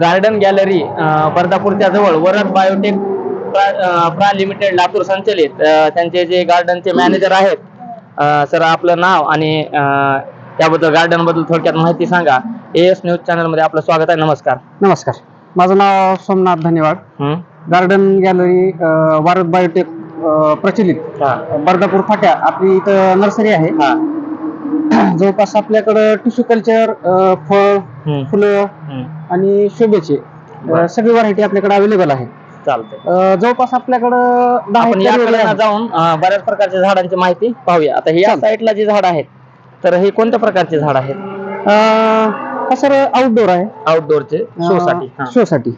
Garden gallery अं, बर्दापूरच्या जवळ वरद बायोटेक प्रा लिमिटेड लातूर संचलित. त्यांचे जे गार्डनचे मॅनेजर आहेत सर आपलं नाव आणि त्याबद्दल गार्डनबद्दल थोडक्यात माहिती सांगा. एस न्यूज चॅनलमध्ये आपलं स्वागत आहे. नमस्कार. नमस्कार. माझं नाव सोमनाथ धन्यवाद? गार्डन गॅलरी भारत बायोटेक प्रचलित. हा. बर्दापूर फाट्या आपली इथं नर्सरी आहे. जवळपास आपल्याकडं टिश्यू कल्चर फळ फुलं हं. आणि शोभेचे अ. सगळी व्हरायटी आपल्याकडे अवेलेबल आहे. चालतंय. अ, जवळपास आपल्याकडं दहा आपण हेक्टर याकडे area आहे. जाऊन अं, बऱ्याच प्रकारच्या झाडांची माहिती पाहूया. आता हे या चालतंय. साईडला जी झाड आहेत तर हे कोणत्या प्रकारचे झाड आहेत? अ, हा सर आउटडोर आहे. आउटडोरचे शो साठी हा. शो साठी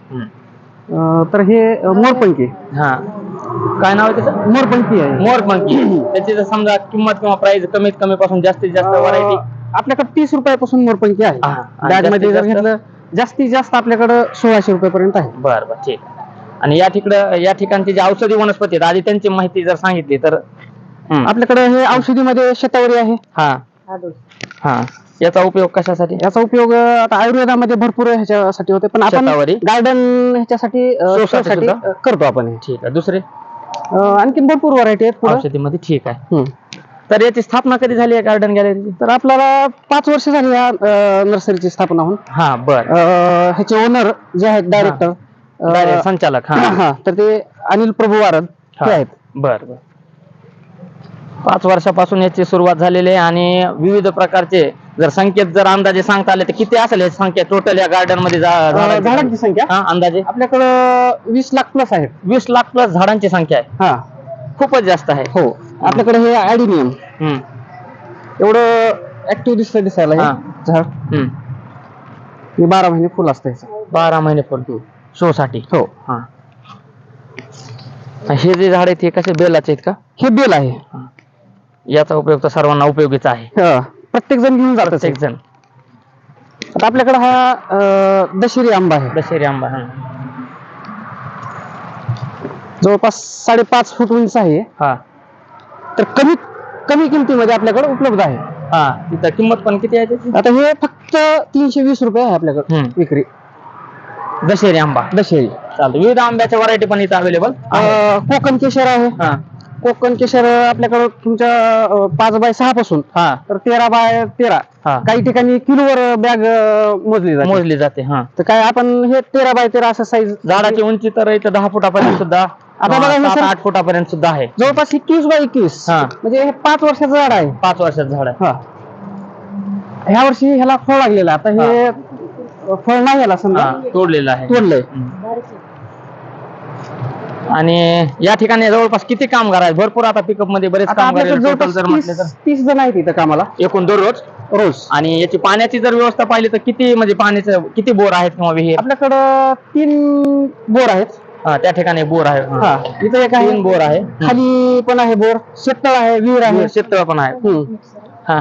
तर हे अ, मोरपंखी. हा. काय नाव आहे त्याचं? मोरपंखी आहे. मोरपंखी त्याची जर समजा किंमत किंवा प्राइस कमीत कमी पासून जास्तीत जास्त व्हरायटी आपल्याकडे तीस रुपयापासून मोरपंखी आहे. हा. आणि बॅगमध्ये जर? घेतलं जास्तीत जास्त आपल्याकडं सोळाशे रुपयापर्यंत आहे. बर बर ठीक आणि या ठिकडं या ठिकाणची जी औषधी वनस्पती आहेत आधी त्यांची माहिती जर सांगितली तर. आपल्याकडे हे औषधीमध्ये शतावरी आहे. हा. हा. याचा उपयोग कशासाठी? याचा उपयोग आता आयुर्वेदामध्ये भरपूर ह्याच्यासाठी होते पण आपण? गार्डन ह्याच्यासाठी करतो आपण. ठीक आहे. दुसरे? अं, आणखीन भरपूर व्हरायटी आहेत पुढं. औषधीमध्ये ठीक आहे. हम्म. तर याची स्थापना कधी झाली आहे गार्डन गॅलरीची तर आपल्याला पाच वर्ष झाली या अं, नर्सरीची स्थापना होऊन. हा बर. अं, ह्याचे ओनर जे आहेत डायरेक्टर डायरेक्ट संचालक हा हा. तर ते अनिल प्रभू वारद हा. हे आहेत. बर बर. पाच वर्षापासून याची सुरुवात झालेली आहे आणि विविध प्रकारचे जर संकेत जर अंदाजे सांगता आले तर किती असेल याची संख्या टोटल या गार्डनमध्ये अं, झाडांची झाडांची संख्या. हा अंदाजे. आपल्याकडं वीस लाख प्लस आहेत वीस लाख प्लस झाडांची संख्या आहे. हा. खूपच जास्त आहे. हो. आपल्याकडे हे ऍडिनियम हम्म, एवढं ऍक्टिव्ह दिसतं दिसायला हा. हे. झाड. हम्म. हे बारा महिने फुल असतं ह्याचं. बारा महिने फुल. शो साठी हो. हा. हे जे झाड आहेत हे कसे बेलाचे आहेत का? हे बेल आहे. याचा उपयोग तर सर्वांना उपयोगीचा आहे. हा. प्रत्येक जण घेऊन जात प्रत्येक जण आता आपल्याकडे हा अं, दशेरी आंबा आहे. दशेरी आंबा हा. जवळपास साडेपाच फूट उंच आहे. हा. तर कमीत कमी किमतीमध्ये आपल्याकडे उपलब्ध आहे. हा तिथं किंमत पण किती आहे त्याची? आता हे फक्त तीनशे वीस रुपये आहे आपल्याकडे हम्म. विक्री. दशेरी आंबा. दशेरी. चालतो विविध आंब्याच्या व्हरायटी पण इथं अवेलेबल अं, कोकण केशर आहे. हा. कोकण केशर आपल्याकडे तुमच्या अं, पाच बाय सहा पासून. हा. तर तेरा बाय तेरा. हा. काही ठिकाणी किलोवर बॅग मोजली जाते. मोजली जाते हा. तर काय आपण हे तेरा बाय तेरा असं साईज झाडाची उंची तर इथं दहा फुटापर्यंत सुद्धा आता बघा हे सात सर- आठ फुटापर्यंत सुद्धा आहे. जवळपास एकवीस बाय एकवीस. हा. म्हणजे हे पाच वर्षाचं झाड आहे. पाच वर्षाचं झाड आहे. हा. ह्या वर्षी ह्याला फळ लागलेलं आहे. आता हे फळ नाही याला समजा. हा, तोडलेलं आहे. तोडलंय. आणि या ठिकाणी जवळपास किती कामगार आहेत? भरपूर आता पिकअपमध्ये बरेच आता कामगार आपल्याकडे total जवळपास जर म्हटले तीस जण आहेत इथं कामाला. एकूण दररोज? रोज. आणि याची पाण्याची जर व्यवस्था पाहिली तर किती म्हणजे पाण्याचं किती बोर आहेत किंवा विहीर? आपल्याकडं तीन बोर आहेत. हा, त्या ठिकाणी बोर आहे. हा इथं एक आहे. तीन बोर आहे. खाली पण आहे बोर शेततळ आहे विहीर आहे. शेततळ पण आहे. हम्म. हा.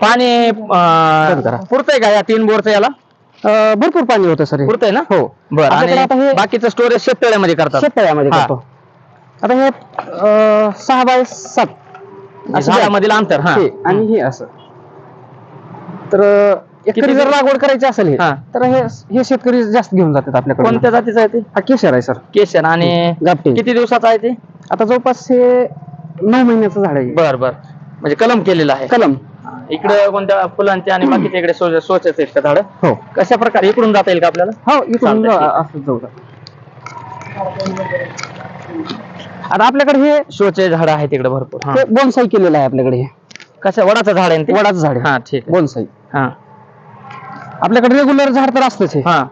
पाणी. अं, पुरतंय का या तीन बोरचं याला? अं, भरपूर पाणी होतं सर हे. पुरतंय ना? हो. बरं आपल्याकडे आता आणि हे- बाकीचं स्टोरेज शेततळ्यामध्ये करतात? शेततळ्यामध्ये हा. करतो. आता हे अं, सहा बाय सात. असं. झाडामधील अंतर हा. हे आणि हे असं. तर अं, एकरी जर दिवस? लागवड करायची असेल हे हा. तर हे हे शेतकरी जास्त घेऊन जातात आपल्याकडे कोणत्या जातीचं आहे ते? हा केशर आहे सर. केशर आणि गापटे किती दिवसाचं आहे ते? आता जवळपास हे नऊ महिन्याचं झाड आहे. बर बर. म्हणजे कलम केलेलं आहे. कलम. इकडे कोणत्या फुलांचे आणि बाकीच्या इकडे आहेत का झाड? हो. कशा प्रकारे इकडून जाता येईल का आपल्याला? हो चालतंय, ठीक. असं जाऊ. आता आपल्याकडे हे शोचे झाड आहेत इकडे भरपूर. हा. बोनसाई केलेलं आहे आपल्याकडे हे. कशा वडाचं झाड आहे ना ते? वडाचं झाड आहे. हा ठीक आहे. बोनसाई. हा. आपल्याकडे रेग्युलर झाड तर असतंच आहे हा.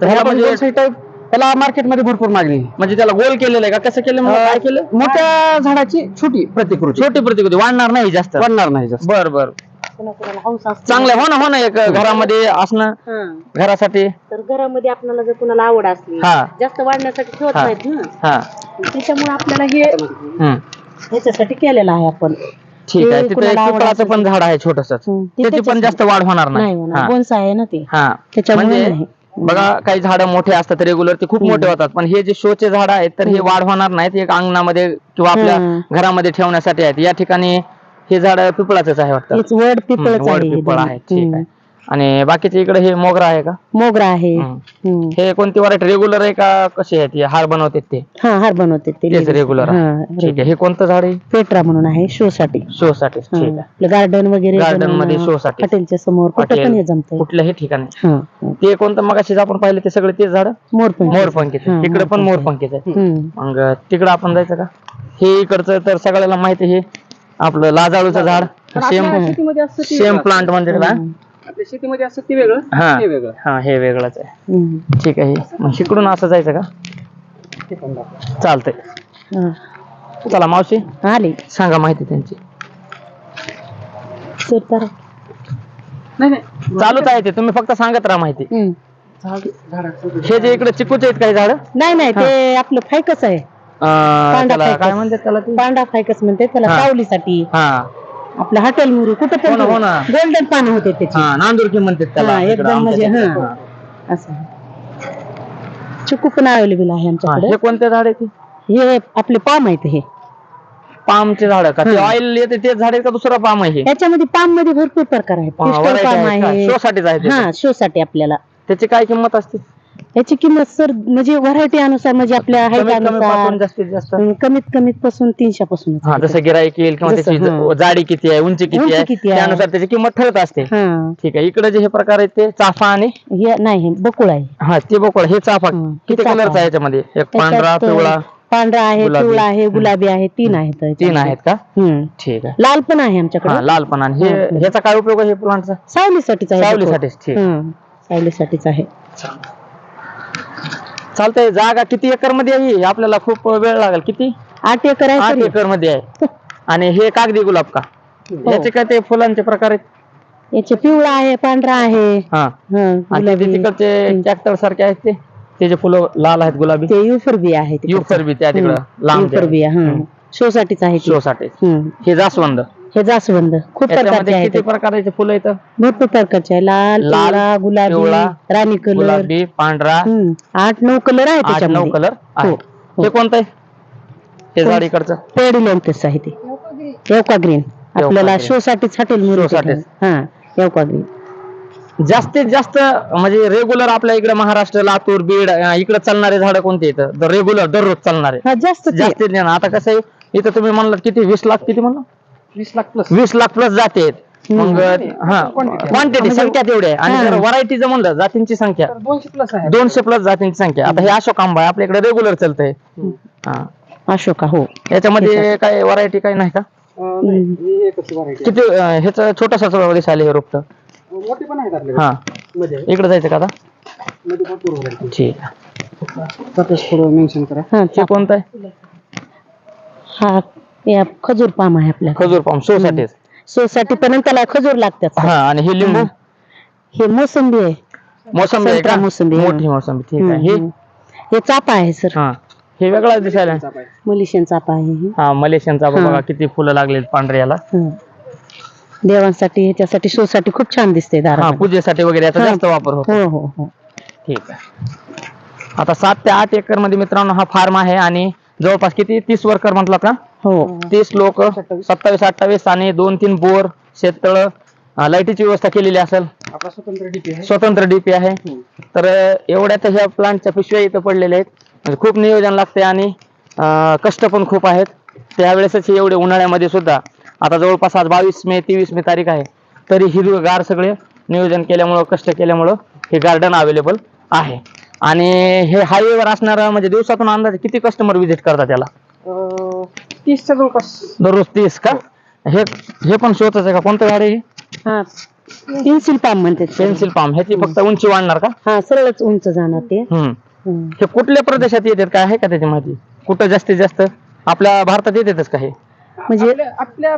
तर ह्याला म्हणजे टाईप त्याला मार्केटमध्ये भरपूर मागणी आहे. म्हणजे त्याला गोल केलेलं आहे का? कसं केलं? म्हणजे काय केलं? मोठ्या झाडाची छोटी प्रतिकृती. छोटी प्रतिकृती. वाढणार नाही जास्त. बनणार नाही जास्त. बर बर. चांगलं. हो ना हो ना एक घरामध्ये असणं घरासाठी. तर घरामध्ये आपल्याला जर कुणाला आवड असली हा. जास्त वाढण्यासाठी ठेवत हा. नाहीत ना? हा. त्याच्यामुळे आपल्याला हे हम्म. ह्याच्यासाठी केलेलं आहे आपण. ठीक आहे. ते तिथे एक कुणाला पिंपळाचं पण झाड आहे छोटस. हम्म. ते त्याची पण त्याच्यासाठी- जास्त वाढ होणार नाही. नाही म्हणा हा. बोनसा आहे ना ते. हा. त्याच्यामुळे म्हणजे नाही. बघा काही झाडं मोठे असतात रेग्युलर ते खूप मोठे होतात. पण हे जे शोचे झाड आहेत तर हे वाढ होणार नाहीत. एक अंगणामध्ये किंवा आपल्या हम्म. घरामध्ये ठेवण्यासाठी आहेत. या ठिकाणी हे झाड पिपळाचंच आहे वाटतं. हेच वड पिपळच हम्म, वड आहे पिपळ. आहे ठीक आहे. आणि बाकीचे इकडे हे मोगरा आहे का? मोगरा आहे. हं. कोणती व्हरायटी रेग्युलर आहे का कशी आहे ती? हार बनवतात ते? हा हार बनवते ते तेच रेग्युलर हा, ठीक आहे. हे कोणतं झाड आहे? पेट्रा म्हणून आहे शो साठी शो साठी ठीक आहे. गार्डन वगैरे Garden बनवणं, मध्ये show साठी. हॉटेलच्या समोर कुठं पण हे जमतंय. कुठल्याही ठिकाणी. ते कोणतं? मगाशी आपण पाहिले ते सगळे तेच झाड? मोरपंखी मोरपंखीचे. हा, तिकडे पण मोरपंखी. मोरपंखीचे हम्म. मग तिकडं आपण जायचं का? हे इकडचं तर सगळ्याला माहिती आहे. हे आपलं लाजाळूचं झाड सेम सेम प्लांट म्हणजे का? आपल्या शेतीमध्ये असं ते वेगळं हा. हे वेगळं. हा हे वेगळंच आहे. हम्म. ठीक आहे. मग इकडून असं जायचं का? ते पण दाखव. चालतंय. हा. चला मावशी. आले. सांगा माहिती त्यांची. सर तर. नाही नाही. चालूच आहे ते. तुम्ही फक्त सांगत राहा माहिती. हम्म. झाड झाडाचं हे जे इकडे चिकूचे आहेत काही झाड? नाही नाही ते आपलं फायकस आहे. त्याला फायकस. काय म्हणतात त्याला ते? पांढरा फायकस म्हणते त्याला हा. सावलीसाठी. हा. आपलं हॉटेल मुरी कुठं हो पण ना, हो ना. गोल्डन पानं होते त्याची. हा नांदुरकी म्हणतात त्याला हा, इकडं एकदम म्हणजे आमच्या हा. असं चिकू पण अवेलेबल आहे हा, आमच्याकडे. हे कोणते झाड आहे ते? हे आपले पाम आहेत हे. पामचे झाड का? ते हा. ऑइल येते ते झाड आहे का दुसरं पाम आहे हे? त्याच्यामध्ये पाममध्ये भरपूर प्रकार आहेत. हा, पिस्टल variety पाम का? आहे. Show साठीच आहे ते. हा शो साठी आपल्याला. त्याची काय किंमत असते? याची किंमत सर म्हणजे व्हरायटी अनुसार म्हणजे आपल्या कमीत कमी पासून जास्तीत जास्त. कमीत कमीत पासून तीनशे पासून हा जसं गिराईक येईल किंवा जसं, त्याची हा. जाडी किती आहे उंची किती उंची आहे किती आहे. त्यानुसार त्याची किंमत ठरत असते. हा. ठीक आहे इकडे जे हे प्रकार आहेत ते चाफा आणि हे नाही हे बकुळ आहे. हा ते बोकळ हे चाफा. हे किती चाफा. कलरचा आहे. याच्यामध्ये? एक पांढरा त्याच्यात, अं, पिवळा? पांढरा आहे गुलाबी. पिवळा आहे गुलाबी आहे तीन आहेत तीन आहेत का? हम्म. ठीक आहे. लाल पण आहे हा आमच्याकडे लाल पण आणि हे. ह्याचा काय उपयोग आहे प्लांटचा सावलीसाठीच आहे. सावलीसाठीच ठीक. हं, सावलीसाठीच आहे. चालतंय जागा किती एकरमध्ये आहे ही? आपल्याला खूप वेळ लागेल. किती? आठ एकर आहे आठ सर हे. एकरमध्ये आहे. आणि हे कागदी गुलाब का? हो. याचे काय ते फुलांचे प्रकार आहेत? याचे पिवळा आहे पांढरा आहे. हा. हं, आणि ते गुलाबी. तिकडचे ट्रॅक्टर सारखे आहेत ते? त्याचे फुलं लाल आहेत गुलाबी? ते युफरबी आहे तिकडचं. युफर बी त्या तिकडं हं, लांब युफरबी आहे हं. शो साठीच आहे ते. शो साठी हं. हे जास्वंद. हे जास्वंद. खूप प्रकारचे आहेत. किती प्रकारचे फुलं येतं भरपूर प्रकारचे आहे लाल लाल, पिवळा गुलाबी पिवळा, राणी कलर. गुलाबी पांढरा. आठ नऊ कलर आहे आठ नऊ त्याच्यामध्ये. कलर हो, हो. हे कोणतं आहे? हे झाड इकडचं पेडिलोंथस आहे ते. येवका ग्रीन. आपल्याला green. शो साठीच हॉटेल Show साठीच. हा येवका ग्रीन. जास्तीत जास्त म्हणजे रेग्युलर आपल्या इकडे महाराष्ट्र लातूर बीड इकडे चालणारे झाड कोणते येतं रेग्युलर दररोज चालणारे. हा जास्त ते. जास्तीत जास्त. आता कसं आहे? इथं तुम्ही म्हणलात किती? वीस लाख किती म्हणलं? वीस लाख प्लस वीस लाख प्लस जाते आहेत मग हा क्वांटिटी म्हणजे- संख्या तेवढी आहे. आणि हा. जर व्हरायटीचं म्हणलं जातींची संख्या. दोनशे प्लस आहे. दोनशे प्लस जातींची संख्या. आता हे अशोक आंबा आहे. आपल्याकडे रेग्युलर चालतंय. हा. अशोका हो. याच्यामध्ये काय व्हरायटी काही नाही का? अं, नाही, ही एकच व्हरायटी किती अं, ह्याचं छोटस हे रोपट. मोठे पण आहेत आपल्याकडे. हा. मध्ये. इकडे जायचं का आता? मध्ये भरपूर व्हरायटी ठीक आहे. त्यातच थोडं मेन्शन करा. हा कोणतं आहे? हा. या खजूर पाम आहे आपल्या खजूर पाम शो साठी सो साठी पण त्याला खजूर लागतात. हा आणि हे लिंबू? हे मोसंबी आहे. मोसंबी आहे संत्रा का मोसंबी. मोठी मोसंबी ठीक आहे. हे? हम्म. हे चापा आहे सर. हा. हे वेगळा दिसायला. मलेशियन चापा आहे हे. हा मलेशियनचा हा. बघा किती फुलं लागलेत पांढरे याला हं. देवांसाठी ह्याच्यासाठी शो साठी खूप छान दिसते हा पूजेसाठी वगैरे याचा हा. जास्त वापर होतो. हो हो हो. ठीक आहे. आता सात ते आठ एकरमध्ये मित्रांनो हा फार्म आहे आणि जवळपास किती? तीस वर्कर म्हटलात का? हो तीस लोक सत्तावीस. अठ्ठावीस आणि दोन तीन बोर शेततळ लाईटीची व्यवस्था केलेली असेल. आपला स्वतंत्र डीपी आहे. स्वतंत्र डीपी आहे. तर अं, एवढ्यात ह्या प्लांटच्या पिशव्या इथं पडलेल्या आहेत. म्हणजे खूप नियोजन लागते आणि कष्ट पण खूप आहेत. त्यावेळेसच हे एवढे उन्हाळ्यामध्ये सुद्धा आता जवळपास आज बावीस मे तेवीस मे तारीख आहे. तरी हिरवगार सगळे नियोजन केल्यामुळं कष्ट केल्यामुळं हे गार्डन अवेलेबल आहे. आणि हे हायवेवर असणारं म्हणजे दिवसातून अंदाजे किती कस्टमर व्हिजिट करतात त्याला तीसच्या जवळपास. दररोज तीस का? हे हे पण शोधच आहे का? कोणतं झाड आहे हे? हा. पेन्सिल पाम म्हणते पेन्सिल पाम. ह्याची फक्त उंची वाढणार का? हा सरळच उंच जाणार ते. हम्म. हं. हे कुठल्या प्रदेशात येतात? काय आहे का त्याची माहिती? कुठं जास्तीत जास्त? आपल्या भारतात येतातच का हे? म्हणजे आपल्या-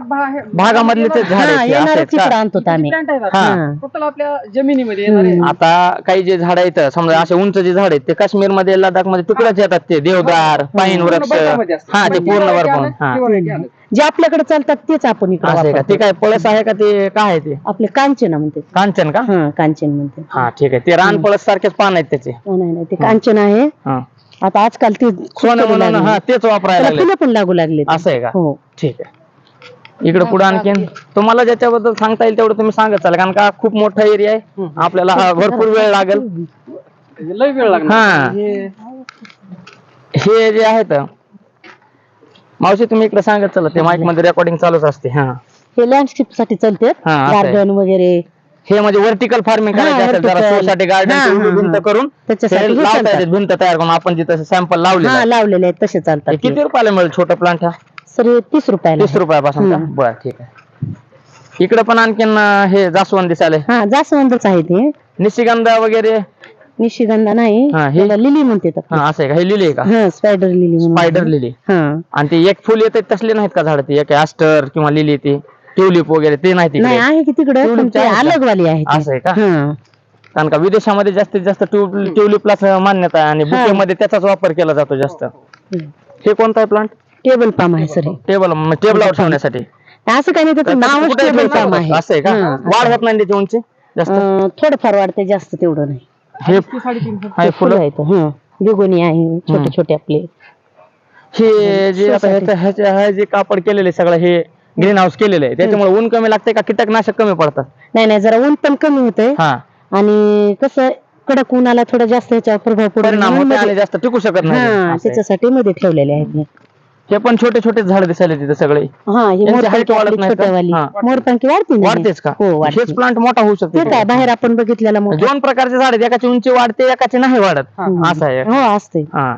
भागामधले ते झाड हा आहेत ते, असं येणारच आहेत इकडं का? आणतो आम्ही. हा. हा. टोटल आपल्या जमिनीमध्ये येणारे आता काही जे झाड आहेत समजा असे उंच जे झाड आहेत ते काश्मीरमध्ये लडाखमध्ये तिकडेच येतात ते देवदार पाईन वृक्ष. बर्फामध्ये. हा ते पण पूर्ण आलं, हा. आलं. जे आपल्याकडे चालतात तेच आपण इकडे असं आहे का? ते काय पळस आहे का? ते काय आहे ते? आपले कांचन म्हणते कांचन का? हा कांचन म्हणते हा ठीक आहे. ते रान पळस सारखेच पान आहेत त्याचे. हो, नाही नाही ते कांचन आहे. हा. आता आजकाल ते सोनं म्हणून. हा तेच वापरायला लागले. फुलं पण लागू लागले असं आहे का? हो. ठीक आहे. इकडे पुढे आणखीन तुम्हाला ज्याच्याबद्दल सांगता येईल तेवढं तुम्ही सांगत चाल कारण का खूप मोठा एरिया आहे. आपल्याला हा भरपूर वेळ लागेल. लय वेळ लागणार. हा. हे- हे जे आहेत मावशी तुम्ही इकडे सांगत चला ते माईकमध्ये रेकॉर्डिंग चालूच असते. हा. हे लँडस्केपसाठी चालते हा, असं आहे. गार्डन वगैरे. हे म्हणजे व्हर्टिकल फार्मिंग हा, करायचं असेल जरा vertical. साठी हा, गार्डन हा, भिंत. करून त्याच्यासाठी हे लावता भिंत तयार करून. आपण जिथं सॅम्पल लावले हा लावलेले आहेत तसे चालतात किती रुपयाला मिळेल छोटं प्लांट हा? सर हे तीस रुपयाला तीस रुपयापासून हम्म. बरं ठीक आहे. इकडे पण आणखीन अं, हे जास्वंद दिसाले हा जास्वंदच आहे ते. निशिगंधा वगैरे? निशिगंधा नाही. हा, हे? त्याला लिली म्हणते तर. हा असं आहे का? हे लिली आहे का? हा स्पायडर लिली म्हणून. Spider lily. हा. आणि ते एक फुल येते तसले नाहीत का झाड ते? एक ॲस्टर किंवा लिली ती? ट्युलिप वगैरे ते नाही तिकडे. नाही आहे की तिकडे पण Tulip ते आहे का? अलग वाली आहे ती. असं आहे का? हा. कारण का विदेशामध्ये जास्तीत जास्त ट्यूब ट्युलिपलाच मान्यता आहे आणि बुकेमध्ये त्याचाच वापर केला जातो जास्त. हे. कोणता आहे प्लांट टेबल पाम आहे सर हे. टेबल टेबलवर ठेवण्यासाठी. असं काही नाही त्याचं नावच टेबल पाम. आहे. असं आहे का? हा. वाढ होत नाही त्याची उंची जास्त? अं, थोडंफार वाढते जास्त तेवढं नाही. हे. हे फुलं? फुलं आहेत हा. बिगोनी आहे छोटे छोटे आपले. हे जे आता ह्याचं ह्याचे हे जे कापड केलेले सगळं हे ग्रीन हाऊस केलेलं आहे. त्याच्यामुळे ऊन कमी लागते का कीटकनाशक कमी पडतात? नाही नाही जरा ऊन पण कमी होतंय. हा. आणि कसं कडक उन्हाला थोडा जास्त याच्यावर प्रभाव पडून परिणाम म्हणून होते आणि मध्ये- जास्त टिकू शकत नाही. हा. त्याच्यासाठी मध्ये ठेवलेले आहेत हे. हे पण छोटे छोटे झाड दिसायले तिथे सगळे. हा ही यांची मोरपंखी वाढत आपली नाही का? छोट्यावाली. हा. मोरपंखी वाढते ना वाढतेच का? हो हेच वाढते प्लांट मोठा होऊ शकतो ते काय बाहेर आपण बघितलेला मोठा. दोन प्रकारचे झाड आहेत. एकाची उंची वाढते एकाची नाही वाढत. असं आहे. हो असते हा.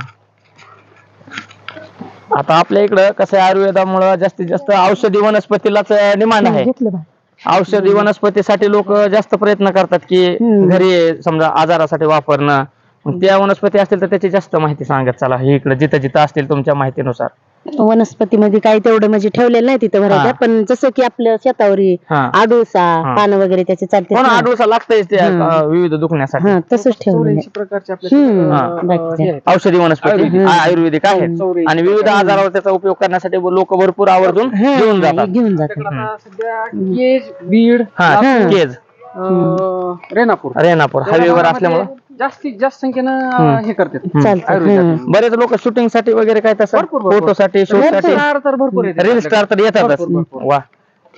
आता आपल्या इकडं कसं आहे आयुर्वेदामुळं जास्तीत जास्त औषधी वनस्पतीलाच डिमांड आहे. घेतलं बा औषधी वनस्पतीसाठी लोक जास्त प्रयत्न करतात की हम्म. घरी समजा आजारासाठी वापरणं. मग त्या वनस्पती असतील तर त्याची जास्त माहिती सांगत चला. हे इकडे जिथं जिथं असतील तुमच्या माहितीनुसार. वनस्पतीमध्ये काही तेवढं म्हणजे ठेवलेलं नाही तिथं हा. भरायचं पण जसं की आपल्या शेतावरी हा आडूसा हा. पानं वगैरे त्याचे चालते पण आडूसा लागतंय ते हम्म. अं, विविध दुखण्यासाठी हा तसंच ठेवलेलं आहे. चौऱ्याऐंशी प्रकारचे आपल्या हम्म. हा. अं, बाकीचे. हे आहेत. औषधी वनस्पती आयुर्वेदिक. आ- आयुर्वेदिक आहेत चौऱ्याऐंशी. आणि विविध आजारावर त्याचा उपयोग करण्यासाठी लोक भरपूर आवर्जून हा, घेऊन जातात घेऊन जातात आपल्याकडे आता सध्या केज बीड हा. केज अं, रेणापूर हवेवर भागामध्ये असल्यामुळं जास्तीत जास्त संख्येनं हे करतात. चालतं आयुर्वेदात. हम्म. बरेच लोक शूटिंगसाठी वगैरे काय तसं? भरपूर, भरपूर. फोटोसाठी शूटसाठी. स्टार तर भरपूर येतात रील स्टार तर येतातच. भरपूर, भरपूर. वा.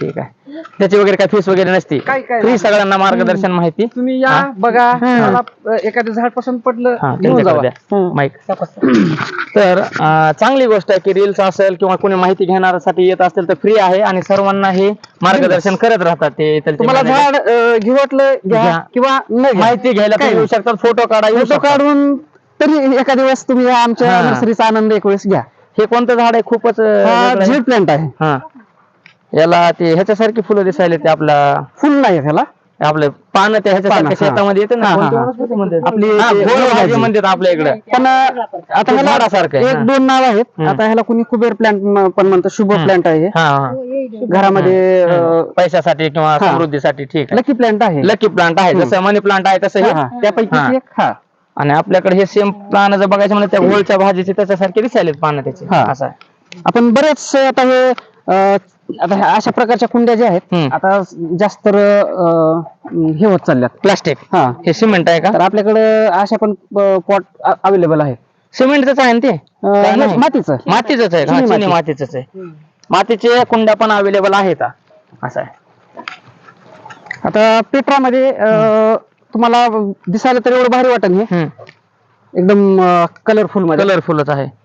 ठीक आहे त्याची वगैरे काय फीस वगैरे नसती काय- काय फ्री नाही. सगळ्यांना मार्गदर्शन माहिती तुम्ही या हा. बघा. मला अं, एखादं झाड पसंत पडलं हा घेऊन त्यांच्याकडे जावा द्या हम्म. माईक तर अं, चांगली गोष्ट आहे की रील्स असेल किंवा कोणी माहिती घेण्यासाठी येत असेल तर फ्री आहे आणि सर्वांना हे मार्गदर्शन करत राहतात ते इथलचे तुम्हाला manager. झाड अं, घेऊ वाटलं घ्या घ्या. किंवा न घ्या. माहिती घ्यायला काय येऊ शकतात फोटो काढा येऊ फोटो शकतात. काढून तरी एखाद्या वेळेस तुम्ही आमच्या हा. नर्सरीचा आनंद एक वेळेस घ्या हे कोणतं झाड आहे खूपच अं, वेगळं आहे. झेड प्लांट आहे हा याला ते ह्याच्यासारखी फुलं दिसायले ते आपला फुल नाही आहे त्याला आपले पानं त्या ह्याच्यासारख्या पानं, हा. शेतामध्ये येते ना हा, हा, हा. म्हणतात? आपली हा, ते घोळ भाजी भाजी. म्हणतात आपल्या इकडे पण आता ह्याला झाडासारखं आहे, एक हा. दोन नाव आहेत हम्म. आता ह्याला कुणी कुबेर प्लांट पण म्हणतं शुभ हम्म. प्लांट आहे हे. हा हा घरामध्ये. पैशासाठी किंवा हा. समृद्धीसाठी ठीक आहे लकी प्लांट आहे लकी प्लांट आहे हम्म. जसं मनी प्लांट आहे तसं हा, हे हा. त्यापैकी. एक हा आणि आपल्याकडे हे सेम प्लांट जर बघायचं म्हणजे त्या घोळच्या भाजीचे त्याच्यासारखे दिसायलेत पानं त्याचे हा. असं आहे आपण बरेच आता हे आता ह्या अशा प्रकारच्या कुंड्या ज्या आहेत हम्म. आता जास्त तर, अं, हे होत चालल्यात. प्लास्टिक हा. हे सिमेंट आहे का? तर आपल्याकडे अशा पण पॉट अवेलेबल आहेत. सिमेंटच आहे ना ते? काय हे नाही? मातीचं. मातीच आहे का? चिनी हा, आहे. मातीचे कुंड्या पण अवेलेबल आहेत हा. असं आहे. आता पेपरामध्ये अं, तुम्हाला दिसायला तर एवढं भारी वाटेल हे. हम्म. एकदम कलरफुलमध्ये. कलरफुलच आहे.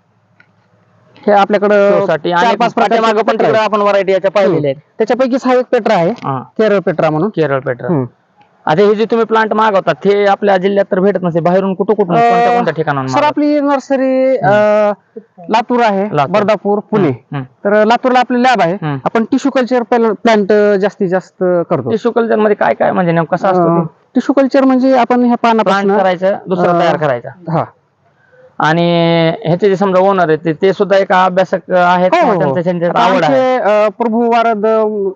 हे आपल्याकडं साठी चार आणि पाच पाठीमागं प्रकारचे पण पेट्रा तिकडे आहेत. आपण व्हरायटी याच्या पाहिलेल्या आहेत. त्याच्यापैकीच हा एक पेट्रा आहे. हा, केरळ पेट्रा म्हणून. केरळ पेट्रा. हम्म. आता हे जे तुम्ही प्लांट मागवतात ते आपल्या जिल्ह्यात तर भेटत नसते बाहेरून कुठं कुठून कोणत्या कोणत्या ठिकाणाहून सर? आपली नर्सरी लातूर आहे लातूर. बर्दापूर पुणे. तर लातूरला आपले लॅब आहे. हम्म. आपण टिश्यू कल्चर प्लांट जास्तीत जास्त करतो. टिश्यू कल्चरमध्ये काय काय म्हणजे नेमकं कसं असतं टिश्यू कल्चर म्हणजे आपण ह्या प्लांट पानापासून करायचं दुसरं अं, तयार करायचं. हा. आणि ह्याचे जे समजा ओनर आहेत ते- ते सुद्धा एक अभ्यासक आहेत हो, किंवा हो. त्यांचं त्यांच्यात आता आवड आहे आमचे, अं, प्रभू वारद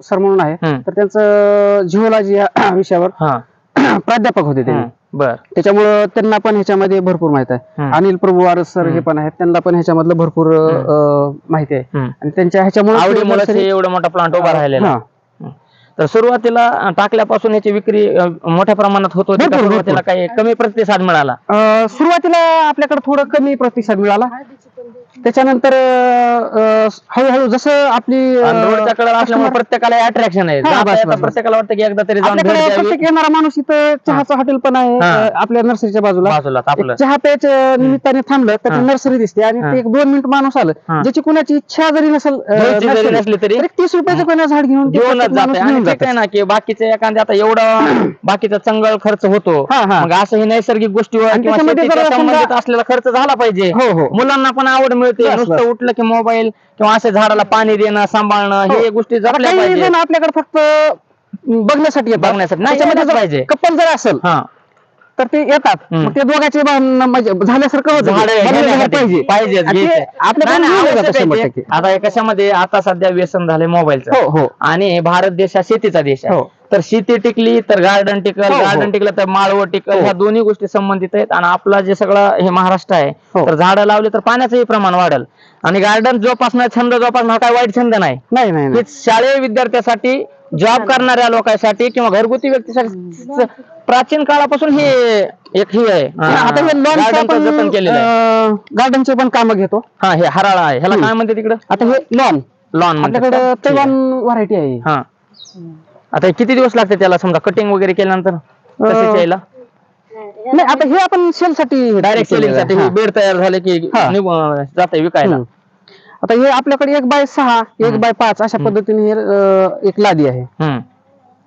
सर म्हणून आहे हम्म. तर त्यांचं झिओलॉजी या विषयावर हा प्राध्यापक होते ते हम्म. बर त्याच्यामुळं त्यांना पण ह्याच्यामध्ये भरपूर माहिती आहे हम्म. अनिल प्रभू वारद सर हे पण आहेत त्यांना पण ह्याच्यामधलं भरपूर अं, माहिती आहे हम्म. आणि त्यांच्या ह्याच्यामुळे आवडीमुळे एवढा मोठा प्लांट उभा राहिलेला हा. तर सुरुवातीला टाकल्यापासून याची विक्री मोठ्या प्रमाणात होत होती. का सुरुवातीला काही कमी प्रतिसाद मिळाला. अं, सुरुवातीला आपल्याकडे थोडं कमी प्रतिसाद मिळाला. त्याच्यानंतर हळूहळू जसं आपली रोडच्या असल्यामुळे प्रत्येकाला अट्रॅक्शन आहे. प्रत्येकाला वाटतं की एकदा तरी. प्रत्येक येणारा माणूस इथं चहाचं हॉटेल पण आहे आपल्या नर्सरीच्या बाजूला चहा प्यायच्या निमित्ताने थांबलं तर. नर्सरी दिसते आणि. ते एक दोन मिनिट माणूस आलं. ज्याची कुणाची इच्छा जरी नसेल नसली तरी तीस रुपयाचं कोणा झाड घेऊन घेऊनच जाते आणि जातं. ना की बाकीचे एखादे आता एवढा बाकीचा चंगळ खर्च होतो असं हे नैसर्गिक गोष्टीवर असलेला खर्च झाला पाहिजे हो हो मुलांना पण आवड मिळते नुसतं. उठलं की मोबाईल किंवा असे झाडाला पाणी देणं सांभाळणं हे गोष्टी जपल्या पाहिजे जण आपल्याकडे फक्त बघण्यासाठी बघण्यासाठी. नाही, यायलाच पाहिजे. कपल जर असेल हा तर ते येतात. मग ते दोघांचे भांडणं म्हणजे झाल्यासारखं होतं झाडं ते. बनलेलं घेण्यासाठी पाहिजे पाहिजेच, आणि ते घ्यायचे. आपल्याकडे नाही, नाही, मिळून जातं आवश्यक शंभर आहे टक्के. ते. आता हे कशामध्ये आता सध्या व्यसन झालंय मोबाईलचं हो हो आणि भारत देश हा शेतीचा देश आहे हो. तर शेती टिकली तर गार्डन टिकल हो, हो. गार्डन टिकलं तर माळव टिकल हो. ह्या दोन्ही गोष्टी संबंधित आहेत आणि आपला जे सगळं हे महाराष्ट्र आहे हो. तर झाडं लावली तर पाण्याचंही प्रमाण वाढेल आणि गार्डन जोपासणं छंद जोपासणं हा काय वाईट छंद नाही नाही नाही नाही. शालेय विद्यार्थ्यासाठी जॉब करणाऱ्या लोकांसाठी किंवा घरगुती व्यक्तीसाठी प्राचीन काळापासून हे एक हे आहे. आता हे जतन केलेलं आहे. लॉन गार्डनचे पण कामं घेतो. हा हे हराळा आहे. ह्याला. काय म्हणते तिकडं? आता हे लॉन लॉन आपल्याकडे तैवान व्हरायटी आहे. हा. आता हे किती दिवस लागते त्याला? समजा कटिंग वगैरे केल्यानंतर तसेच यायला? नाही आता हे आपण सेल साठी डायरेक्ट सेलिंगसाठी हा. बेड तयार झाले की हा. जाते विकायला. हम्म. आता हे आपल्याकडे एक बाय सहा एक. बाय पाच अशा पद्धतीने हे अं, एक लादी आहे.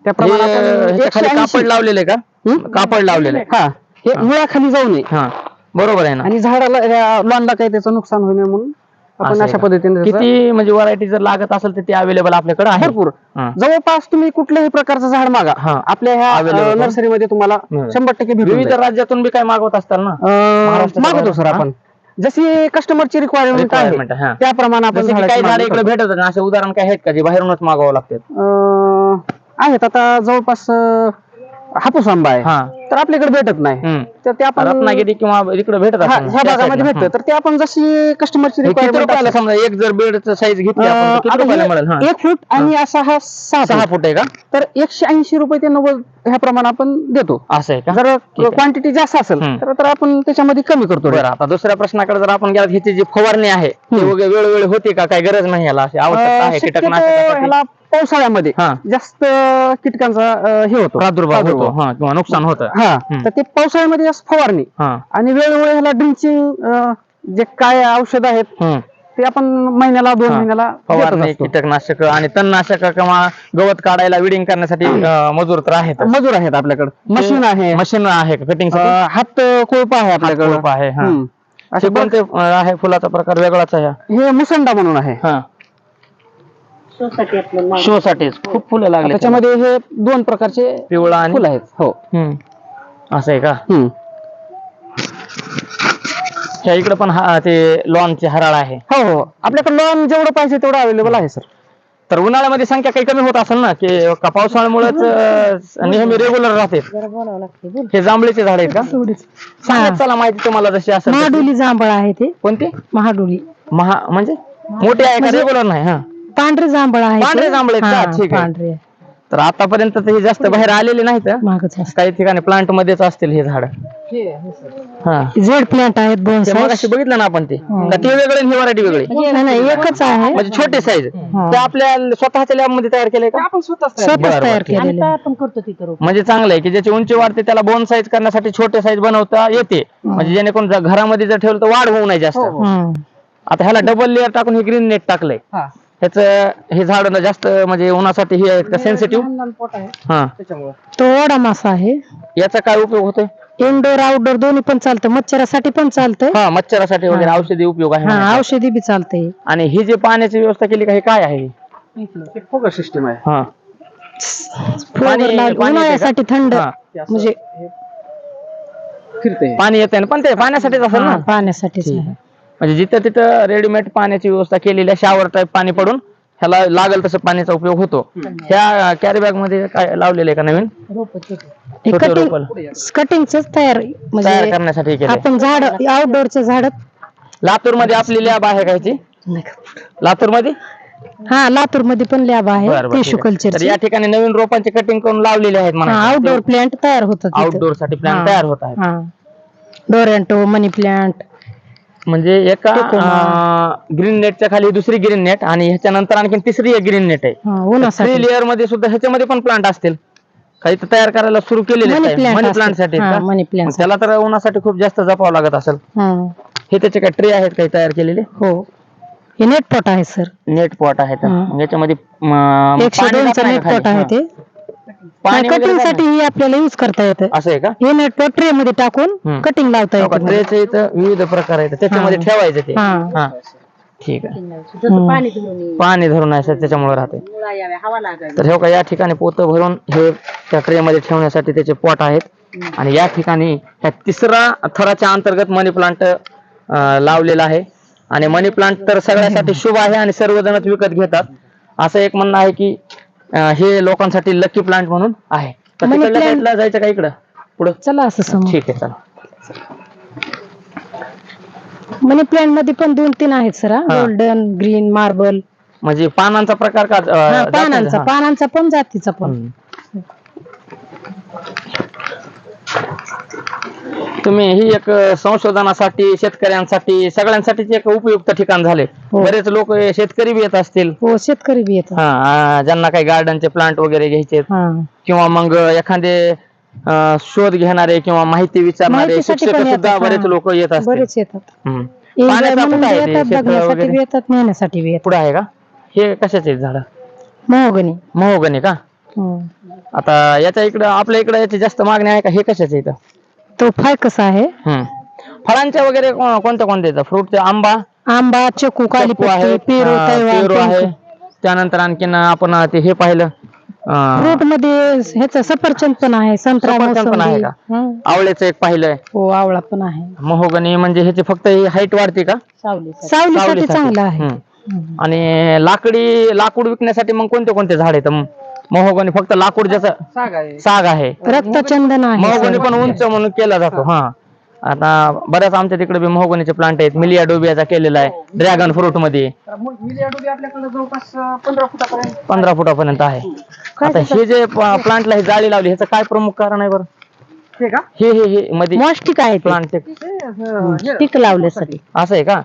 त्याप्रमाणे हे- आपण ह्याच्या खाली 180 कापड लावलेले का हम्म? कापड लावलेले हा हे हा. मुळाखाली जाऊ नये हा बरोबर आहे ना आणि झाडाला लॉनला काही त्याचं नुकसान होऊ नये म्हणून आपण असं आहे अशा का? पद्धतीने त्याचं- किती म्हणजे व्हरायटी जर लागत असेल तर ती अवेलेबल आपल्याकडे आहे भरपूर हा. जवळपास तुम्ही कुठल्याही प्रकारचं झाड मागा हा. आपल्या Available ह्या का? नर्सरीमध्ये तुम्हाला मिळेल. शंभर टक्के भेटून विविध जाईल. राज्यातून बी काय मागवत असताल ना अं, महाराष्ट्राच्या मागवतो सर आपण जशी कस्टमरची रिक्वायरमेंट आहे. Requirement हा. त्याप्रमाणे आपण जसे की झाडाची काही झाडं मागणी इकडे करतो. भेटत ना असे उदाहरण काय आहेत का जे बाहेरूनच मागवावं लागतात? अं, आहेत. आता जवळपास अं, हापूस आंबा आहे. हा. तर आपल्याकडे भेटत नाही. तर ते आपण रत्नागिरी किंवा इकडे भेटत हा, असेल ह्या त्या भागामध्ये side ला. भेटतं तर ते आपण जशी कस्टमरची हे किती रिक्वायरमेंट रुपयाला समजा एक जर बेडचं साईज घेतली आपण तर किती रुपयाला मिळेल? हा. एक फूट आणि असा हा सहा सहा फूट फूट आहे का? तर एकशे ऐंशी रुपये ते नव्वद ह्या प्रमाणे आपण देतो. असं आहे का? जर आहे. क्वांटिटी जास्त असेल हम्म. तर तर आपण त्याच्यामध्ये कमी करतो. बरं आता दुसऱ्या प्रश्नाकडे जर आपण गेला ह्याची जी फवारणी आहे ती हम्म. वगैरे वेळोवेळी होते का? काही गरज नाही याला? अशी आवश्यकता अं, आहे शक्यतो कीटकनाशकासाठी ह्याला पावसाळ्यामध्ये हा. जास्त कीटकांचा अं, हे होतो. प्रादुर्भाव होतो. हा किंवा नुकसान होतं. हा हम्म. तर ते पावसाळ्यामध्ये जास्त फवारणी. हा. आणि वेळोवेळी ह्याला ड्रिंचिंग जे काय औषध आहेत हम्म. ते आपण महिन्याला दोन हा. महिन्याला देतच फवारणी असतो. कीटकनाशक आणि तणनाशक किंवा गवत काढायला विडिंग करण्यासाठी अं, मजूर तर आहेत. मजूर आहेत आपल्याकडे. मशीन आहे. मशीन आहे कटिंग अं, हात कोळपा आहे आपल्याकडे. आहे हा. हम्म. असे कोणते अं, आहे फुलाचा प्रकार वेगळाच आहे हा? हे मुसंडा म्हणून आहे. हा. शो साठीच खूप फुलं लागले त्याच्यामध्ये हे दोन प्रकारचे पिवळा आणि फुल आहेत. हो. हम्म. असं आहे का? हम्म. ह्या इकडे पण हा ते लॉनचे हराळ आहे. हो हो. आपल्याकडे लॉन जेवढं पाहिजे तेवढं अवेलेबल आहे सर तर उन्हाळ्यामध्ये संख्या काही कमी होत असेल ना की का पावसाळ्यामुळेच अं, नेहमी रेग्युलर राहते. हे जांभळीचे झाड आहेत का? सांगत चला माहिती तुम्हाला जशी असेल तशी. महाडोली जांभळ आहे ते. कोणते? महाडोली. महा म्हणजे मोठे आहे का म्हणजे- रेग्युलर नाही? हा. पांढरे जांभळ आहे ते. पांढरे जांभळ आहेत का? हा, ठीक आहे. पांढरे. तर आतापर्यंत तर हे जास्त बाहेर आलेले नाहीत. हं. मागच काही ठिकाणी प्लांट मध्येच असतील हे झाड. हा झेड प्लांट आहेत दोन ते बघितलं ना आपण ते. का ते वेगळे आणि ही व्हरायटी वेगळी. नाही नाही, एकच आहे. म्हणजे छोटे साईज ते आपल्या स्वतःच्या लॅबमध्ये तयार केले का? स्वतःच बरं, तयार. केलेले म्हणजे चांगलं आहे की ज्याची उंची वाढते त्याला बोन साईज करण्यासाठी छोटे साईज बनवता येते. म्हणजे जेणेकरून जर घरामध्ये जर ठेवलं तर वाढ होऊ नये जास्त. हम्म. आता ह्याला डबल लेअर टाकून हे ग्रीन नेट टाकलंय. हा. ह्याचं हे झाड जास्त म्हणजे उन्हासाठी हे आहेत का? सेन्सिटिव्ह पोट आहे. हा. त्याच्यामुळे. तो ओडा मासा आहे. याचा काय उपयोग होतोय? इनडोर आउटडोर दोन्ही पण चालतं. मच्छरासाठी पण चालतंय. हा मच्छरासाठी वगैरे हा. औषधी उपयोग आहे हा. औषधी बी चालतंय. आणि ही जी पाण्याची व्यवस्था केली का हे काय आहे? फोकस सिस्टम आहे. हा. फ्लोवर पाणी- लावलं. पाणी येते उन्हाळ्यासाठी थंड. हा. म्हणजे फिरते पाणी येते ना पण ते पाण्यासाठीच असेल हा, ना पाण्यासाठीच ठीक आहे. आहे. म्हणजे जिथं तिथं रेडीमेड पाण्याची व्यवस्था केलेली आहे शावर टाईप पाणी पडून ह्याला लागेल तसं पाण्याचा उपयोग होतो. ह्या कॅरी बॅगमध्ये काय लावलेलं आहे का नवीन? छोटे कटिंग रोपं. कटिंगच तयार तयार म्हणजे करण्यासाठी केलं आपण झाड आउटडोरचे झाड. लातूरमध्ये आपली लॅब आहे का ह्याची? लातूरमध्ये हा लातूरमध्ये पण लॅब आहे बरं बरं, टिश्यू ठीक आहे. तर कल्चर या ठिकाणी नवीन रोपांची कटिंग करून लावलेले आहेत म्हणा आउटडोर प्लांट तयार होतात आउटडोरसाठी प्लॅन तयार होत आहे हा. डोरेंटो मनी प्लांट म्हणजे एका ग्रीन नेटच्या खाली दुसरी ग्रीन नेट आणि ह्याच्यानंतर आणखी तिसरी एक ग्रीन नेट आहे. थ्री लेअरमध्ये सुद्धा ह्याच्यामध्ये पण प्लांट असतील. काही तर तयार करायला सुरू केलेले मनी प्लांट मनी असतील. प्लांटसाठी त्याला तर उन्हासाठी खूप जास्त जपावं लागत असेल. हा. त्याचे काय ट्रे आहेत काही तयार केलेले? हो. हे नेट पॉट आहे सर नेट पॉट आहेत. याच्यामध्ये नेट? पॉट आहे. ते. पाणी वगैरे कटिंग जात साठी हे आपल्याला युज करता येतं. असं आहे का? हे नेट ट्रे मध्ये टाकून. कटिंग लावता येतं ट्रेचे इथं विविध प्रकार आहेत. त्याच्यामध्ये हा. ठेवायचं ते. हा. हा. ठीक आहे. पाणी धरून आहे सर त्याच्यामुळे राहते तर हे का या ठिकाणी पोतं भरून हे त्या ट्रे मध्ये ठेवण्यासाठी त्याचे पॉट आहेत. आणि या ठिकाणी ह्या तिसरा थराच्या अंतर्गत मनी प्लांट लावलेला आहे. आणि मनी प्लांट तर सगळ्यासाठी शुभ आहे आणि सर्वजणच विकत घेतात. असं एक म्हणणं आहे की अं, हे लोकांसाठी लकी प्लांट म्हणून आहे तर Money तिकडल्या plant- साईडला जायचं का इकडं पुढं चला असं समोर ठीक आहे चला मनी प्लांटमध्ये पण दोन तीन आहेत सर हा. गोल्डन ग्रीन मार्बल म्हणजे पानांचा प्रकार का अं, जातीचा? पानांचा हा. पानांचा पण जातीचा पण हम्म. तुम्ही ही एक संशोधनासाठी शेतकऱ्यांसाठी सगळ्यांसाठीच एक उपयुक्त ठिकाण झाले. हो. बरेच लोक शेतकरी बी येत असतील. हो शेतकरी बी येतात. हा ज्यांना काही गार्डनचे प्लांट वगैरे घ्यायचे हा. किंवा मग एखादे अ, शोध घेणारे किंवा माहिती विचारणारे माहितीसाठी शिक्षक पण सुद्धा येतात, बरेच हा. लोक येत असतील. बरेच येतात. हम्म. Enjoy पाण्याचा म्हणून कुठं बी आहे ते येतात शेत बघण्यासाठी वगैरे? बी येतात नेण्यासाठी बी येतात. पुढे आहे का? हे कशाचे झाड? महोगनी महोगणी का? हम्म. आता याच्या इकडं आपल्या इकडे याची जास्त मागणी आहे का? हे कशाचे इथं तो फाय कसा आहे? हम्म. फळांच्या वगैरे को- कोणत्या कोणत्या येतात? फ्रूटचे आंबा आंबा चकू कालीपत्ती आहे पेरू हा, आहे. त्यानंतर आणखीन आपण ते हे पाहिलं. अं, फ्रूटमध्ये ह्याचं सफरचंद पण आहे संत्रा सफरचंद पण आहे मोसंबी का? हं. आवळ्याचं एक पाहिलंय. हो आवळा पण आहे. महोगनी म्हणजे ह्याची फक्त हाईट वाढते का? सावलीसाठी. सावलीसाठी. चांगला आहे. हम्म. आणि लाकडी लाकूड विकण्यासाठी मग कोणते कोणते झाड आहेत? म- महोगनी फक्त लाकूड ज्याचं साग आहे. रक्तचंदन आहे. Mahogany sir. पण उंच म्हणून केला जातो हा. आता बऱ्याच आमच्या तिकडे बी महोगनीचे प्लांट आहेत. मिलिया डोबियाचा केलेला आहे ड्रॅगन फ्रूटमध्ये. आपल्याकडे जवळपास पंधरा फुटापर्यंत पंधरा फुटापर्यंत आहे. आता हे जे प्लांटला ही जाळी लावली ह्याचं काय प्रमुख कारण आहे बरं? हे का? हे हे हे मध्ये मॉस्टिक आहे ते. प्लांट स्टिक लावल्यासाठी असं आहे का.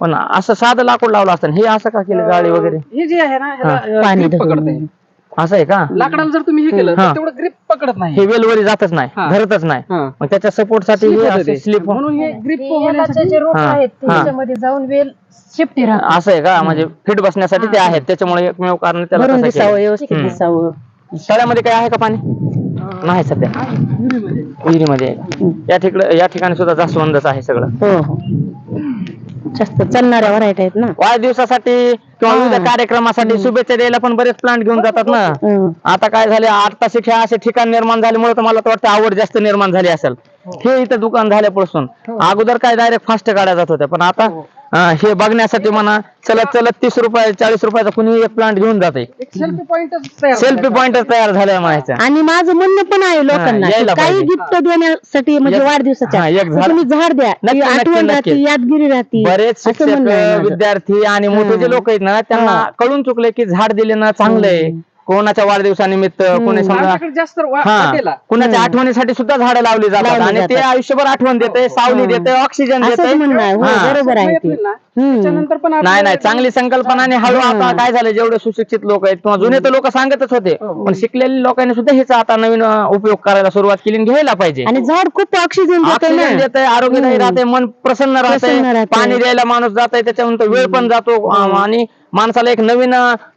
पण असं साधं लाकूड लावलं असतं हे असं का केलं जाळी वगैरे? हे जे आहे ना ह्याला, अं, पाणी grip धरून. पकडते असं आहे का लाकडाला जर तुम्ही हे केलं हा. तर तेवढं ग्रिप पकडत नाही हे वेलवरी जातच नाही हा. धरतच नाही हा. मग त्याच्या सपोर्टसाठी हे असे. स्लिप म्हणून हे ग्रिप जे रोप हा. आहेत हा. त्याच्यामध्ये जाऊन वेल शिफ्टी राहतात असं आहे का म्हणजे फिट बसण्यासाठी ते आहेत त्याच्यामुळे एकमेव कारण त्याला भरून तसं दिसावं केलं. व्यवस्थित हम्म. दिसावं तळ्यामध्ये काय आहे का पाणी नाही सध्या विहिरीमध्ये आहे का? या ठिकाणी या ठिकाणी सुद्धा जास्वंदच आहे सगळं हो हो जास्त चालणाऱ्या व्हरायटी आहेत ना. वाढदिवसासाठी किंवा हा. विविध कार्यक्रमासाठी शुभेच्छा द्यायला पण बरेच प्लांट घेऊन जातात ना. हं. आता काय झाले आठ तासिक हे असे ठिकाण निर्माण झाल्यामुळे तर मला तर वाटतं आवड जास्त निर्माण झाली असेल. हे. इथं दुकान झाल्यापासून. अगोदर काय डायरेक्ट फास्ट गाड्या जात होत्या पण आता अं, हे बघण्यासाठी म्हणा चलत चलत तीस रुपये चाळीस रुपयाचा कुणी एक प्लांट घेऊन जाते एक सेल्फी पॉइंट तयार सेल्फी पॉइंट तयार झालाय म्हणायचं. आणि माझं म्हणणं पण आहे लोकांना हा, यायला की काही पाहिजे. गिफ्ट देण्यासाठी म्हणजे एक- वाढदिवसाच्या हा, एक तर झाड- तुम्ही झाड द्या. नक्की, ती नक्की, आठवण नक्की. राहते यादगिरी राहते. बरेच असं शिक्षक म्हणणं आहे माझं. विद्यार्थी आणि मोठे जे लोक आहेत ना त्यांना हा. कळून चुकले की झाड दिले ना चांगलंय. कोणाच्या वाढदिवसानिमित्त कोणी समजा जास्त वा- हा. कुणाच्या आठवणीसाठी सुद्धा झाडं लावली जातात लावली आणि ते जातात. आयुष्यभर आठवण देते सावली देते ऑक्सिजन असंच देते. म्हणणं आहे हो, हा. बरोबर आहे येत ते नाही ना, हम्म. त्याच्यानंतर पण नाही आपल्याला नाही चांगली संकल्पना आणि हळू आता काय झालं जेवढे सुशिक्षित लोक आहेत किंवा जुने तर लोक सांगतच होते पण शिकलेल्या लोकांनी सुद्धा ह्याचा आता नवीन अं, उपयोग करायला सुरुवात केली आणि घ्यायला पाहिजे. आणि झाड खूप ऑक्सिजन देते ऑक्सिजन ना. देते आरोग्यदायी राहते मन प्रसन्न प्रसन्न राहते. पाणी द्यायला माणूस जात आहे त्याच्यानंतर वेळ पण जातो अं, आणि माणसाला एक नवीन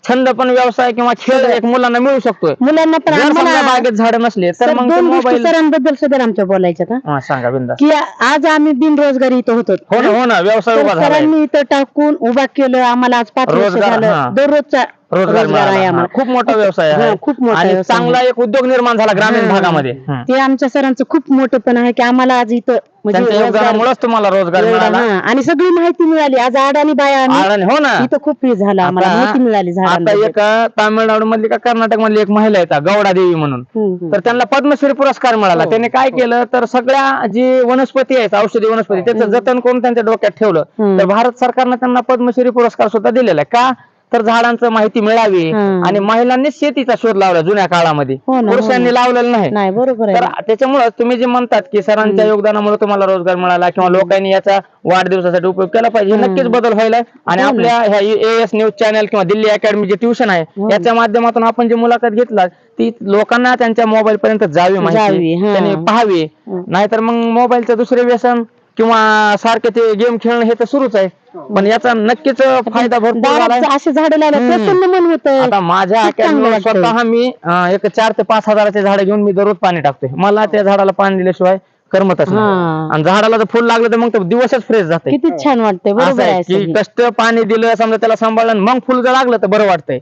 छंद पण व्यवसाय किंवा खेळ एक मुलांना मिळू शकतोय. मुलांना पण जर समजा आम्हाला बागेत झाड नसले तर सर, मग दोन गोष्टी मोबाईल सरांबद्दल सुद्धा आमच्या बोलायच्या का? सांगा बिंदा. की आज आम्ही बिनरोजगारी इथं होतो. हो ना हो ना व्यवसाय तर उभा झालाय. सरांनी इथं टाकून उभा केलं आम्हाला आज पाच वर्ष रोजगार, हा. झालं दररोजचा रोजगार. आहे हा, आम्हाला. खूप मोठा व्यवसाय आहे. हा, खूप मोठा आणि व्यवसाय चांगला एक उद्योग निर्माण झाला ग्रामीण हा. भागामध्ये. हं. ते आमच्या सरांचं खूप मोठं पण आहे की आम्हाला आज इथं म्हणजे त्यांच्या रोजगार- योगदानामुळेच तुम्हाला रोजगार एवढा, मिळाला. हा. आणि सगळी माहिती मिळाली. आज अडाणी बाया आम्ही आणि हो ना. इथं खूप झाला आम्हाला. आता- माहिती मिळाली आता झाडांबद्दल. एक तामिळनाडू मधली का कर्नाटक मधली एक महिला आहे गौडा देवी म्हणून. हम्म, हम्म. तर त्यांना पद्मश्री पुरस्कार मिळाला. त्याने काय केलं? तर सगळ्या जी वनस्पती आहेत औषधी वनस्पती त्याचं जतन करून त्यांच्या डोक्यात ठेवलं. हम्म. तर भारत सरकारनं त्यांना पद्मश्री पुरस्कार सुद्धा दिलेला आहे. का? तर झाडांचं माहिती मिळावी हं. आणि महिलांनीच शेतीचा शोध लावला जुन्या काळामध्ये हो ना, हो पुरुषांनी. लावलेलं नाही नाही बरोबर तर आहे त्याच्यामुळे तुम्ही जे म्हणतात की सरांच्या योगदानामुळे तुम्हाला रोजगार मिळाला किंवा लोकांनी याचा वाढदिवसासाठी उपयोग केला पाहिजे हे. नक्कीच बदल व्हायला आणि हो ना. आपल्या ह्या एस न्यूज चॅनल किंवा दिल्ली अकॅडमी जे ट्युशन आहे. याच्या माध्यमातून आपण जी मुलाखत घेतला ती लोकांना त्यांच्या मोबाईल पर्यंत जावी माहिती हा. त्यांनी पाहावी हं. नाहीतर मग मोबाईलचं दुसरे व्यसन किंवा सारखे ते गेम खेळणं हे तर सुरूच आहे. पण याचा नक्कीच फायदा भरपूर दारात असे झाडं लावले हम्म. प्रसन्न मन होत आता माझ्या खूप चांगलं अकॅडमीवर वाटतंय. स्वतः मी अं, एक चार ते पाच हजाराचे झाडे घेऊन मी दररोज पाणी टाकतोय. मला त्या झाडाला पाणी दिल्याशिवाय करमतच नाही. हा. आणि झाडाला जर फुल लागलं तर मग ते दिवसच फ्रेश जाते किती छान वाटतंय असं बरोबर आहे आहे की सगळी. कष्ट पाणी दिलं समजा त्याला सांभाळलं आणि मग फुल जर लागलं तर बरं वाटतंय.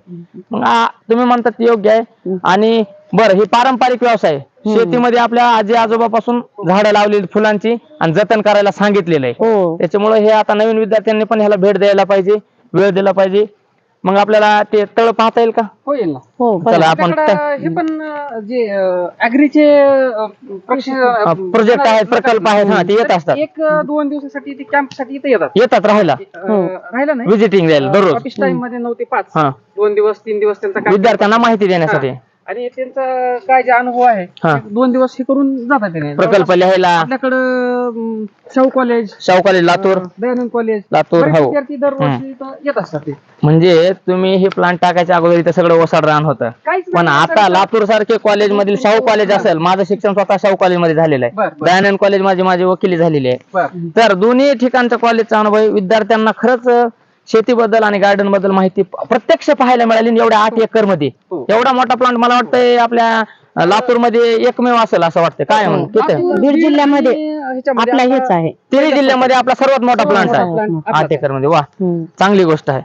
मग तुम्ही म्हणतात ते योग्य आहे. आणि बरं ही पारंपरिक व्यवसाय आहे. शेतीमध्ये आपल्या आजी आजोबापासून झाडं लावलेली फुलांची आणि जतन करायला सांगितलेलं आहे. हो. त्याच्यामुळे हे आता नवीन विद्यार्थ्यांनी पण ह्याला भेट द्यायला पाहिजे वेळ दिला पाहिजे. मग आपल्याला ते तळ पाहता येईल का? होईल ना. हो. आपण हे पण जे ऍग्रीचे प्रोजेक्ट आहेत प्रकल्प आहेत. हा ते येत असतात. एक दोन दिवसासाठी ते कॅम्पसाठी इथे येतात. येतात राहायला. राहिलं नाही? व्हिजिटिंग द्यायला दररोज. ऑफिस टाइममध्ये नऊ ते पाच. हा. दोन दिवस तीन दिवस त्यांचा विद्यार्थ्यांना माहिती देण्यासाठी. आणि त्यांचा काय जे अनुभव आहे हा. ते दोन दिवस हे करून जातात त्याने प्रकल्प लिहायला. आपल्याकडं Shahu college Shahu college Latur. Dayanand college Latur, बरेच हो. विद्यार्थी दरवर्षी इथं येत असतात ते. म्हणजे तुम्ही हे प्लांट टाकायच्या अगोदर इथं सगळं ओसाड रान होतं. काहीच पण आता लातूर सारखे कॉलेज मधील शाहू कॉलेज असेल माझं शिक्षण स्वतः शाहू कॉलेजमध्ये झालेलं बर, आहे. बर. दयानंद कॉलेज माझी माझी वकिली झालेली आहे. बरं. तर दोन्ही ठिकाणचा कॉलेजचा अनुभव विद्यार्थ्यांना खरंच शेतीबद्दल आणि गार्डनबद्दल माहिती प्रत्यक्ष पाहायला मिळाली आणि एवढ्या आठ एकरमध्ये. हो. एवढा मोठा प्लांट मला वाटतंय आपल्या लातूरमध्ये एकमेव असेल असं वाटतं काय म्हणून? किती? लातूर, बीड जिल्ह्यामध्ये आपला हेच आहे. तिन्ही जिल्ह्यामध्ये आपला सर्वात मोठा प्लांट आहे. आठ एकरमध्ये वा. चांगली गोष्ट आहे.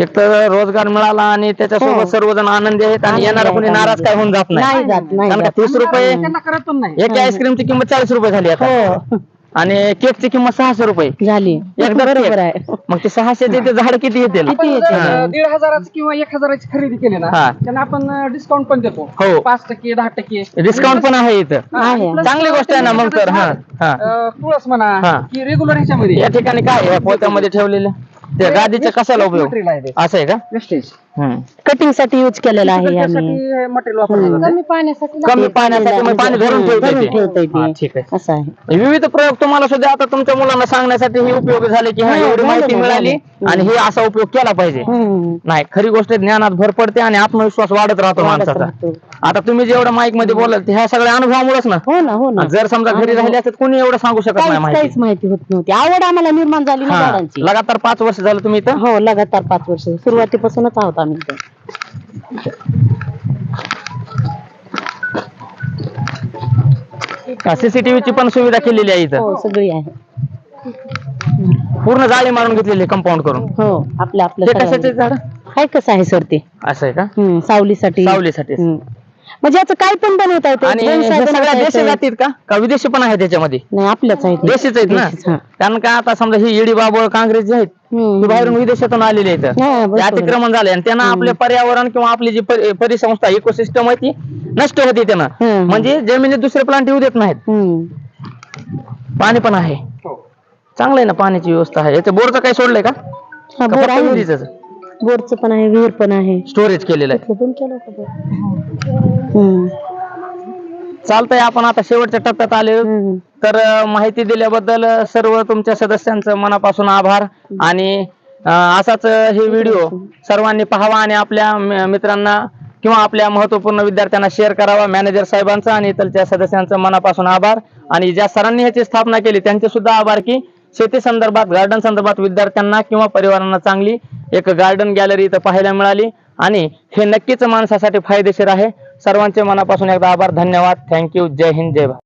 एक तर रोजगार मिळाला आणि हो. त्याच्यासोबत सर्वजण आनंदी आहेत आणि येणारा कोणी नाराज. काय होऊन जात नाही. तीस रुपये एक आईस्क्रीमची किंमत चाळीस रुपये झाली आता. हो. आणि केकची किंमत सहाशे रुपये झाली एकदा बरोबर केक. आहे मग ते सहाशेचे ते झाड किती येतील आपण जर? दीड हजाराची किंवा एक हजाराची खरेदी केली ना हा. त्यांना आपण डिस्काउंट पण देतो हो. पाच टक्के दहा टक्के डिस्काउंट पण आहे इथं हा, आणि आहे. plus चांगली गोष्ट आहे ना मग तर हा हा अं, तुळस म्हणा हा. की रेग्युलर ह्याच्यामध्ये या ठिकाणी काय आहे? पोत्यामध्ये ठेवलेलं त्या गादीचं कशाला उपयोग? मटेरियल आहे ते. असं आहे का? वेस्टेज हम्म. कटिंगसाठी युज केलेला आहे आम्ही मटेरियल वापरलं जातं. कमी पाण्यासाठी कमी पाण्यासाठी मग पाणी धरून ठेवता धरून येते. ठेवता येते. हा, ठीक आहे. असं आहे. विविध प्रयोग तुम्हाला सुद्धा आता तुमच्या मुलांना सांगण्यासाठी हे उपयोगी झाले की हा एवढी माहिती मिळाली. आणि हे असा उपयोग केला पाहिजे. हम्म. नाही खरी गोष्ट ज्ञानात भर पडते आणि आत्मविश्वास वाढत राहतो वाढत माणसाचा. राहतो. आता तुम्ही जेवढं माईकमध्ये बोलाल ते ह्या सगळ्या अनुभवामुळेच ना? हो ना हो ना. जर समजा घरी राहिले असते कोणी एवढं सांगू शकत नाही काहीच माहिती. काहीच माहिती होत नव्हती. आवड आम्हाला निर्माण झाली ना हा झाडांची. लगातार पाच वर्ष झालं तुम्ही इथं? हो लगातार पाच वर्ष. सुरुवातीपासूनच आहोत आम्ही इथे. सीसीटीव्ही ची पण सुविधा केलेली आहे इथं? हो सगळी आहे. पूर्ण जाळी मारून घेतलेली कंपाऊंड करून? हो आपल्या ते आपल्या कशाचे सगळ्यांना. झाड? काय कसं आहे सर ते? असं आहे का? हम्म, सावलीसाठी. सावलीसाठी. हम्म. म्हणजे याचं काय पण बनवता येतं आणि दोन हे साधनं सगळ्या बनवता देशी. जातीत का का विदेशी पण आहे त्याच्यामध्ये नाही आपल्याच आहे ते. देशीच आहेत ना देशीच, हा. कारण का आता समजा ही इडी बाबळ काँग्रेस जे आहेत हम्म, ते बाहेरून विदेशातून आलेले आहेत हा, ते बरोबर. अतिक्रमण झाले आणि त्यांना आपले पर्यावरण किंवा आपली जी परि- परिसंस्था इकोसिस्टम आहे ती नष्ट होती त्यांना हम्म. म्हणजे जमिनीत दुसरे प्लांट येऊ देत नाहीत हम्म. पाणी पण आहे हो. चांगलं आहे ना पाण्याची व्यवस्था आहे याचं बोरचं काही सोडलंय का हा, बोर आहे ना. बोरचं पण आहे विहीर पण आहे. केलेलं आहे. इथलं पण केलं होतं बोर. हम्म. चालतंय आपण आता शेवटच्या टप्प्यात आले. हम्म. तर अं, माहिती दिल्याबद्दल अं, सर्व तुमच्या सदस्यांचं मनापासून आभार. आणि अं, असाच अं, हे व्हिडिओ सर्वांनी पाहावा आणि आपल्या म- मित्रांना किंवा आपल्या महत्त्वपूर्ण विद्यार्थ्यांना शेअर करावा. मॅनेजर साहेबांचा आणि इथलच्या सदस्यांचं मनापासून आभार. आणि ज्या सरांनी ह्याची स्थापना केली त्यांचे सुद्धा आभार की शेती संदर्भात गार्डन संदर्भात विद्यार्थ्यांना किंवा परिवारांना चांगली एक गार्डन गॅलरी इथं पाहायला मिळाली. आणि हे नक्कीच माणसासाठी फायदेशीर आहे. सर्वांचे मनापासून एकदा आभार धन्यवाद. थँक्यू जय हिंद जय भारत.